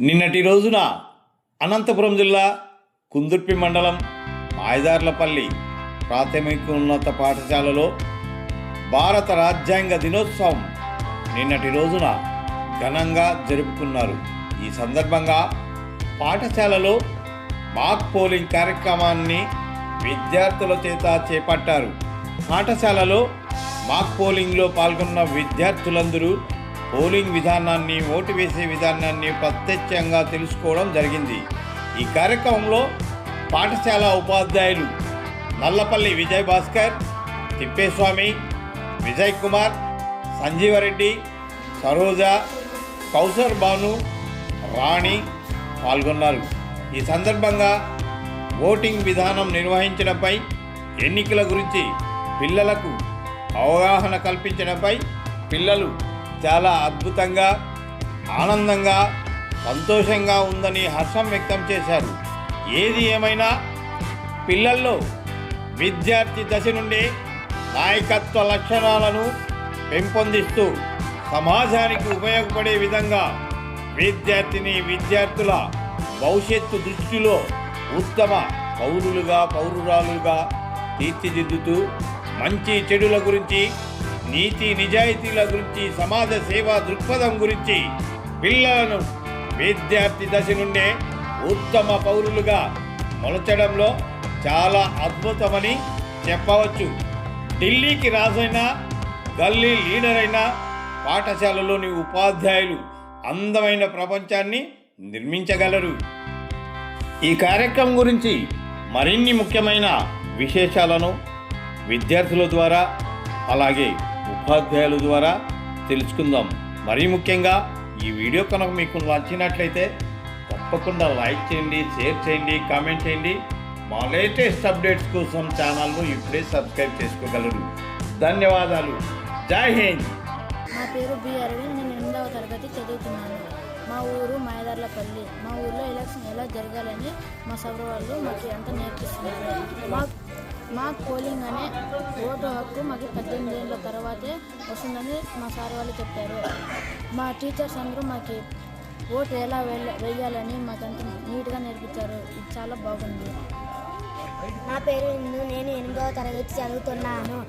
నిన్నటి రోజున అనంతపురం జిల్లా కుందుర్పి మండలం మాయదార్లపల్లి ప్రాథమికోన్నత పాఠశాలలో భారత రాజ్యాంగ దినోత్సవం నిన్నటి రోజున ఘనంగా జరుపుకున్నారు. ఈ సందర్భంగా పాఠశాలలో మాక్ పోలింగ్ కార్యక్రమాన్ని విద్యార్థుల చేత చేపట్టారు. పాఠశాలలో మాక్ పోలింగ్లో పాల్గొన్న విద్యార్థులందరూ పోలింగ్ విధానాన్ని ఓటు వేసే విధానాన్ని ప్రత్యక్షంగా తెలుసుకోవడం జరిగింది. ఈ కార్యక్రమంలో పాఠశాల ఉపాధ్యాయులు నల్లపల్లి విజయ్ భాస్కర్ తిప్పేస్వామి విజయ్ కుమార్ సంజీవరెడ్డి సరోజ కౌసర్ బాను రాణి పాల్గొన్నారు. ఈ సందర్భంగా ఓటింగ్ విధానం నిర్వహించడంపై ఎన్నికల గురించి పిల్లలకు అవగాహన కల్పించడంపై పిల్లలు చాలా అద్భుతంగా ఆనందంగా సంతోషంగా ఉందని హర్షం వ్యక్తం చేశారు. ఏది ఏమైనా పిల్లల్లో విద్యార్థి దశ నుండి నాయకత్వ లక్షణాలను పెంపొందిస్తూ సమాజానికి ఉపయోగపడే విధంగా విద్యార్థిని విద్యార్థుల భవిష్యత్తు దృష్టిలో ఉత్తమ పౌరులుగా పౌరురాలుగా తీర్చిదిద్దుతూ మంచి చెడుల గురించి నీతి నిజాయితీల గురించి సమాజ సేవా దృక్పథం గురించి పిల్లలను విద్యార్థి దశ నుండే ఉత్తమ పౌరులుగా మొలచడంలో చాలా అద్భుతమని చెప్పవచ్చు. ఢిల్లీకి రాజైన గల్లీ లీడర్ అయిన పాఠశాలలోని ఉపాధ్యాయులు అందమైన ప్రపంచాన్ని నిర్మించగలరు. ఈ కార్యక్రమం గురించి మరిన్ని ముఖ్యమైన విశేషాలను విద్యార్థుల ద్వారా అలాగే ఉపాధ్యాయుల ద్వారా తెలుసుకుందాం. మరీ ముఖ్యంగా ఈ వీడియో కనుక మీకు నచ్చినట్లయితే తప్పకుండా లైక్ చేయండి షేర్ చేయండి కామెంట్ చేయండి. మా లేటెస్ట్ అప్డేట్స్ కోసం ఛానల్ను ఇప్పుడే సబ్స్క్రైబ్ చేసుకోగలరు. ధన్యవాదాలు. జై హింద్. నా పేరు బి అరవింద్ నేను ఎనిమిదవ తరగతి చదువుతున్నాను. మా ఊరు మాయదార్లపల్లి మా ఊర్లో ఎలక్షన్ ఎలా జరగాలని మా సభ వాళ్ళు మాకు ఎంత నేర్పిస్తున్నారు? మా మా పోలింగ్ అనే ఓటు హక్కు మాకు పద్దెనిమిది ఏళ్ళ తర్వాతే వస్తుందని మా సార్ వాళ్ళు చెప్పారు. మా టీచర్స్ అందరూ మాకు ఓటు ఎలా వెయ్యాలని వేయాలని మాకంతా నీట్గా నేర్పించారు. ఇది చాలా బాగుంది. నా పేరు ఇందు. నేను ఎనిమిదవ తరగతి చదువుతున్నాను.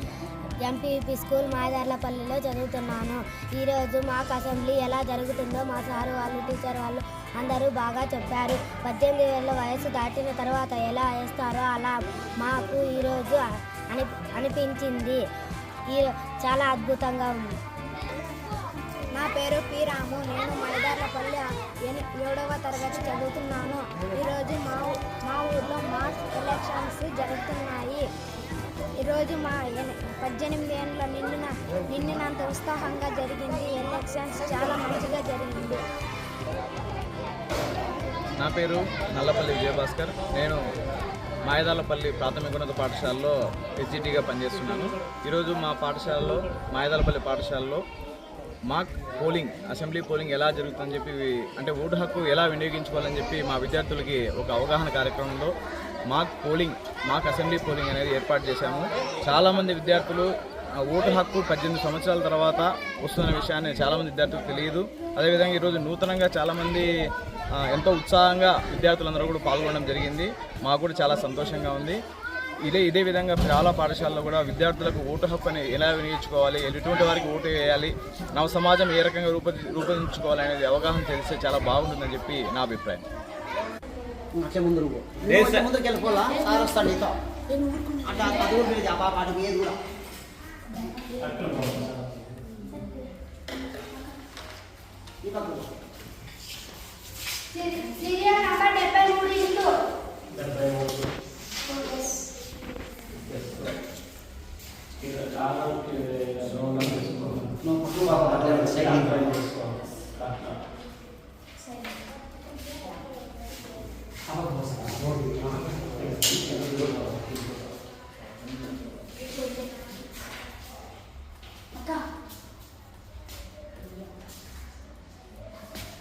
ఎంపీపీ స్కూల్ మాదార్లపల్లిలో చదువుతున్నాను. ఈరోజు మాకు అసెంబ్లీ ఎలా జరుగుతుందో మా సారు వాళ్ళు టీచర్ వాళ్ళు అందరూ బాగా చెప్పారు. పద్దెనిమిది ఏళ్ళ వయసు దాటిన తర్వాత ఎలా వేస్తారో అలా మాకు ఈరోజు అని అనిపించింది. ఈ చాలా అద్భుతంగా ఉంది. నా పేరు పి రాము. నేను మైదార్లపల్లి ఏడవ తరగతి చదువుతున్నాను. ఈరోజు మా ఊ- మా ఊర్లో మాస్ ఎలక్షన్స్ జరుగుతున్నాయి. ఈరోజు మా పద్దెనిమిది ఏళ్ళ నిండిన నిండినంత ఉత్సాహంగా జరిగింది. ఎలక్షన్స్ చాలా మంచిగా జరిగింది. నా పేరు నల్లపల్లి విజయభాస్కర్. నేను మాయదాలపల్లి ప్రాథమికోన్నత పాఠశాలలో హెచ్జిటీగా పనిచేస్తున్నాను. ఈరోజు మా పాఠశాలలో మాయదాలపల్లి పాఠశాలలో మాక్ పోలింగ్ అసెంబ్లీ పోలింగ్ ఎలా జరుగుతుందని చెప్పి అంటే ఓటు హక్కు ఎలా వినియోగించుకోవాలని చెప్పి మా విద్యార్థులకి ఒక అవగాహన కార్యక్రమంలో mock polling mock assembly polling అనేది ఏర్పాటు చేశాము. చాలామంది విద్యార్థులు ఓటు హక్కు పద్దెనిమిది సంవత్సరాల తర్వాత వస్తున్న విషయాన్ని చాలామంది విద్యార్థులకు తెలియదు. అదేవిధంగా ఈరోజు నూతనంగా చాలామంది ఎంతో ఉత్సాహంగా విద్యార్థులందరూ కూడా పాల్గొనడం జరిగింది. మాకు కూడా చాలా సంతోషంగా ఉంది. ఇదే ఇదే విధంగా చాలా పాఠశాలలో కూడా విద్యార్థులకు ఓటు హక్కు అని ఎలా వినియోగించుకోవాలి ఎటువంటి వారికి ఓటు వేయాలి నవ సమాజం ఏ రకంగా రూప రూపొందించుకోవాలి అనేది అవగాహన తెలిస్తే చాలా బాగుంటుందని చెప్పి నా అభిప్రాయం. వచ్చే ముందు నువ్వు ముందుకు వెళ్ళిపోలా? సార్ వస్తాడు నీతో. అట్లా అది కూడా ఆ పాప అటు పోయేది కూడా. ఈ పక్కన.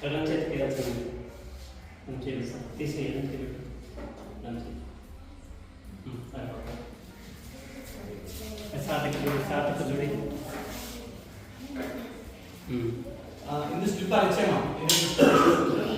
ग्रंथेत केल्याचं नाही आमचे तिसरी ग्रंथ केली आमचे साधक साधक जोडी इंग्लिश प्रिपरेशन इंग्लिश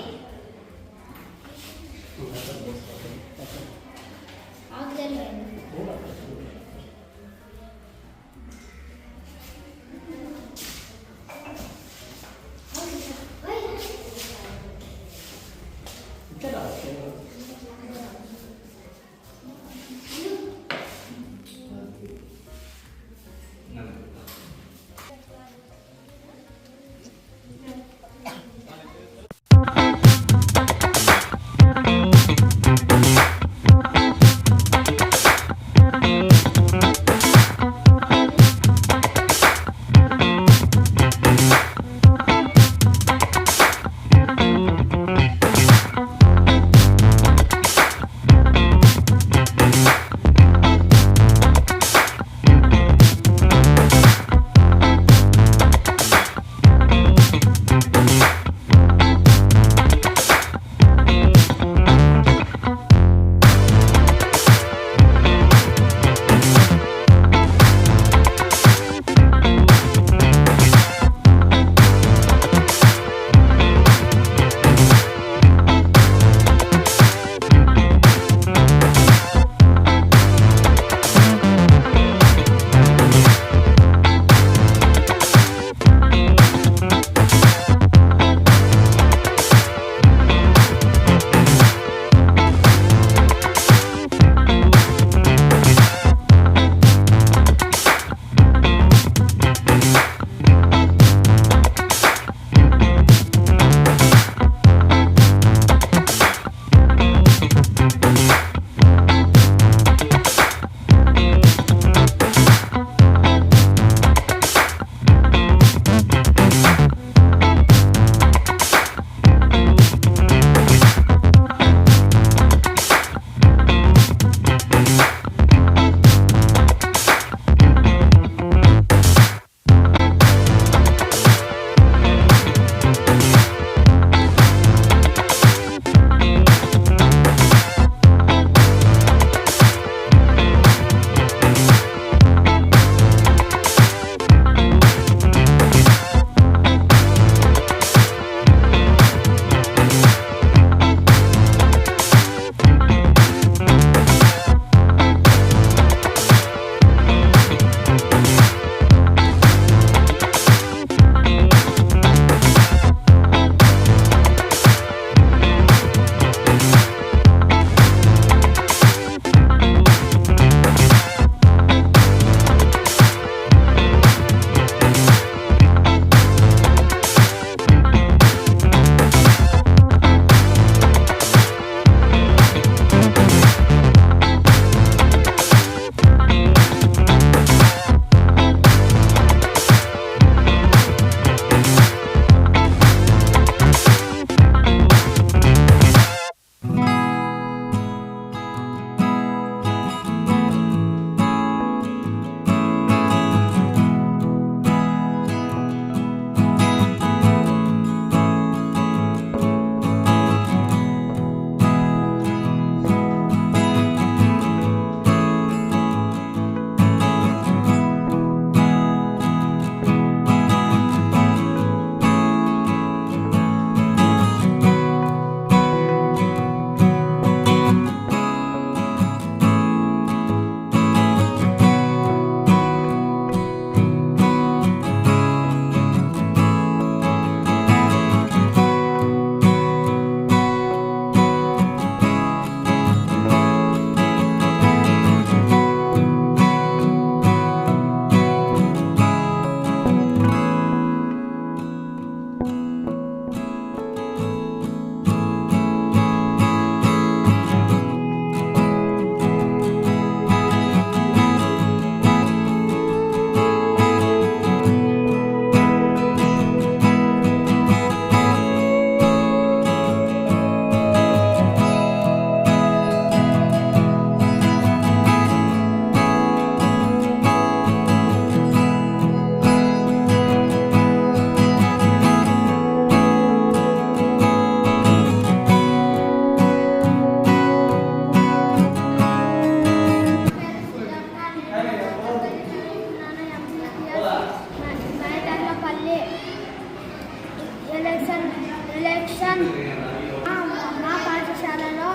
మా- పాఠశాలలో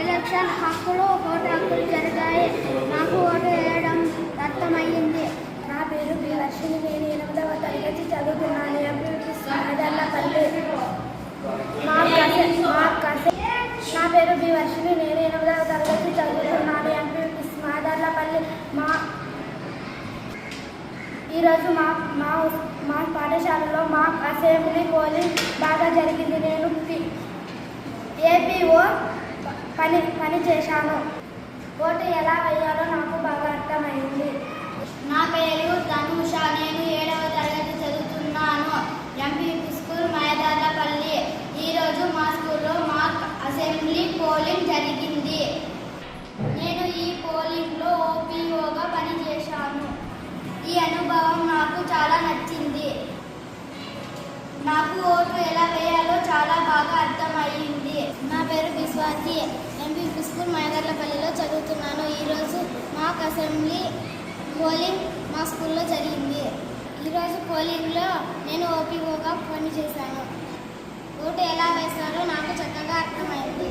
ఎలక్షన్ హక్కులు ఓటు హక్కులు జరిగాయి. నాకు ఓటు వేయడం అర్థమయ్యింది నా పేరు బి. వర్షిని నేను ఎనిమిదవ తరగతి చదువుతున్నాను. అభివృద్ధి మా కస మా కస నా పేరు బి. వర్షిని నేను ఎనిమిదవ తరగతి చదువుతున్నాను ఎంపీపీ మాదర్లపల్లి మా ఈరోజు మా మా మా పాఠశాలలో మా అసెంబ్లీ పోలింగ్ బాగా జరిగింది. నేను ఏపీఓ పని పని చేశాను. ఓటు ఎలా వేయాలో నాకు బాగా అర్థమైంది. నా పేరు ధనుష. నేను ఏడు ఈ అనుభవం నాకు చాలా నచ్చింది. నాకు ఓటు ఎలా వేయాలో చాలా బాగా అర్థమయ్యింది. నా పేరు విశ్వాసి. ఎంపీ స్కూల్ మాయగర్లపల్లిలో చదువుతున్నాను. ఈరోజు మాక్ అసెంబ్లీ పోలింగ్ మా స్కూల్లో జరిగింది. ఈరోజు పోలింగ్లో నేను ఓపీఓగా పనిచేశాను ఓటు ఎలా వేశారో నాకు చక్కగా అర్థమైంది